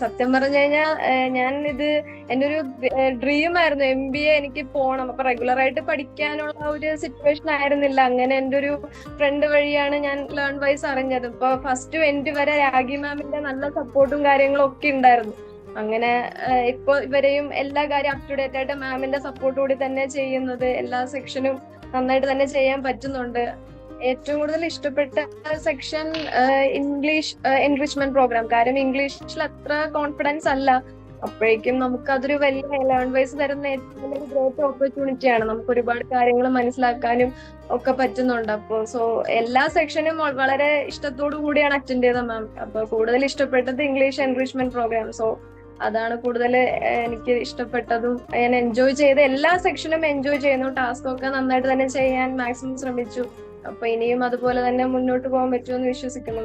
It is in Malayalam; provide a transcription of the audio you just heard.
സത്യം പറഞ്ഞു കഴിഞ്ഞാൽ ഞാൻ ഇത് എന്റെ ഒരു ഡ്രീം ആയിരുന്നു എം ബി എ എനിക്ക് പോകണം അപ്പൊ റെഗുലർ ആയിട്ട് പഠിക്കാനുള്ള ഒരു സിറ്റുവേഷൻ ആയിരുന്നില്ല. അങ്ങനെ എന്റെ ഒരു ഫ്രണ്ട് വഴിയാണ് ഞാൻ ലേൺ വൈസ് അറിഞ്ഞത്. ഇപ്പൊ ഫസ്റ്റ് എൻഡ് വരെ രാഗി മാമിന്റെ നല്ല സപ്പോർട്ടും കാര്യങ്ങളും ഒക്കെ ഉണ്ടായിരുന്നു. അങ്ങനെ ഇപ്പൊ ഇവരെയും എല്ലാ കാര്യം അപ് ടു ഡേറ്റ് ആയിട്ട് മാമിന്റെ സപ്പോർട്ട് കൂടി തന്നെ ചെയ്യുന്നത്. എല്ലാ സെക്ഷനും നന്നായിട്ട് തന്നെ ചെയ്യാൻ പറ്റുന്നുണ്ട്. ഏറ്റവും കൂടുതൽ ഇഷ്ടപ്പെട്ട സെക്ഷൻ ഇംഗ്ലീഷ് എൻറിച്ച്മെന്റ് പ്രോഗ്രാം കാരണം ഇംഗ്ലീഷിൽ അത്ര കോൺഫിഡൻസ് അല്ല. അപ്പോഴേക്കും നമുക്ക് അതൊരു വലിയ ലേൺ വൈസ് തരുന്ന ഏറ്റവും വലിയ ഗ്രേറ്റ് ഓപ്പർച്യൂണിറ്റി ആണ്. നമുക്ക് ഒരുപാട് കാര്യങ്ങൾ മനസ്സിലാക്കാനും ഒക്കെ പറ്റുന്നുണ്ട്. അപ്പോ സോ എല്ലാ സെക്ഷനും വളരെ ഇഷ്ടത്തോടു കൂടിയാണ് അറ്റൻഡ് ചെയ്തത് മാം അപ്പൊ കൂടുതൽ ഇഷ്ടപ്പെട്ടത് ഇംഗ്ലീഷ് എൻറിച്ച്മെന്റ് പ്രോഗ്രാം സോ അതാണ് കൂടുതൽ എനിക്ക് ഇഷ്ടപ്പെട്ടതും. ഞാൻ എൻജോയ് ചെയ്ത എല്ലാ സെക്ഷനും എൻജോയ് ചെയ്യുന്നു. ടാസ്ക് ഒക്കെ നന്നായിട്ട് തന്നെ ചെയ്യാൻ മാക്സിമം ശ്രമിച്ചു. അപ്പൊ ഇനിയും അതുപോലെ തന്നെ മുന്നോട്ട് പോകാൻ പറ്റുമെന്ന് വിശ്വസിക്കുന്നു